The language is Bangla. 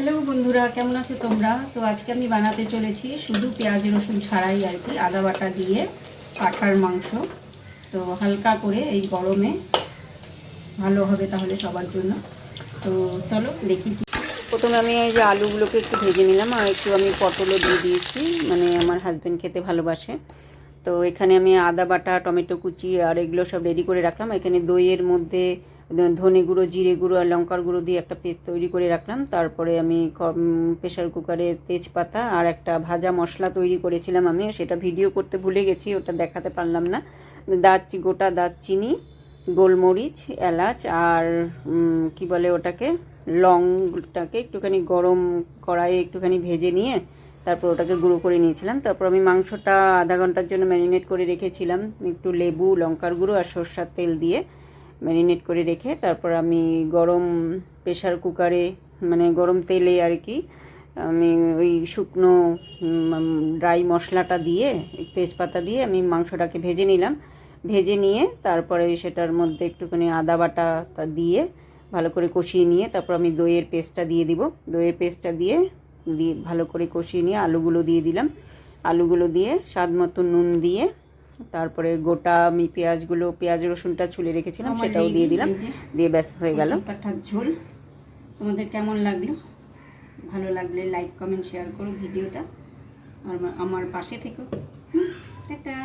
হ্যালো বন্ধুরা, কেমন আছো তোমরা? তো আজকে আমি বানাতে চলেছি শুধু পেঁয়াজ, রসুন ছাড়াই আর কি, আদা বাটা দিয়ে পাঠার মাংস। তো হালকা করে এই গরমে ভালো হবে তাহলে সবার জন্য। তো চলো দেখি প্রথমে আমি এই যে আলুগুলোকে একটু ভেজে নিলাম, আর একটু আমি পটলও দিয়ে দিয়েছি মানে আমার হাজব্যান্ড খেতে ভালোবাসে। তো এখানে আমি আদা বাটা, টমেটো কুচি আর এগুলো সব রেডি করে রাখলাম। এখানে দইয়ের মধ্যে ধনে গুঁড়ো, জিরে গুঁড়ো আর লঙ্কার গুঁড়ো দিয়ে একটা পেস্ট তৈরি করে রাখলাম। তারপরে আমি প্রেশার কুকারে তেজপাতা আর একটা ভাজা মশলা তৈরি করেছিলাম আমি। সেটা ভিডিও করতে ভুলে গেছি, ওটা দেখাতে পারলাম না। দারচি, গোটা দারচিনি, গোলমরিচ, এলাচ আর কি বলে ওটাকে? লংটাকে একটুখানি গরম কড়াইয়ে একটুখানি ভেজে নিয়ে তারপর ওটাকে গুঁড়ো করে নিয়েছিলাম। তারপর আমি মাংসটা আধা ঘণ্টার জন্য ম্যারিনেট করে রেখেছিলাম। একটু লেবু, লঙ্কার গুঁড়ো আর সর্ষার তেল দিয়ে। ম্যারিনেট করে রেখে তারপর আমি গরম প্রেশার কুকারে মানে গরম তেলে আর কি, আমি ওই শুকনো ড্রাই মশলাটা দিয়ে, তেজপাতা দিয়ে আমি মাংসটাকে ভেজে নিলাম। ভেজে নিয়ে তারপরে সেটার মধ্যে একটুখানি আদা বাটা দিয়ে ভালো করে কষিয়ে নিয়ে তারপর আমি দইয়ের পেস্টটা দিয়ে দিব। দইয়ের পেস্টটা দিয়ে দিয়ে ভালো করে কষিয়ে নিয়ে আলুগুলো দিয়ে দিলাম। আলুগুলো দিয়ে স্বাদ মতো নুন দিয়ে তারপরে গোটা আমি পেঁয়াজগুলো পেঁয়াজ রসুনটা ছুলে রেখেছিলাম সেটাও দিয়ে দিলাম দিয়ে ব্যাস হয়ে গেল। পাঠার ঝোল তোমাদের কেমন লাগল? ভালো লাগলে লাইক কমেন্ট শেয়ার করো ভিডিওটা আর আমার পাশে থেকো। টাটা।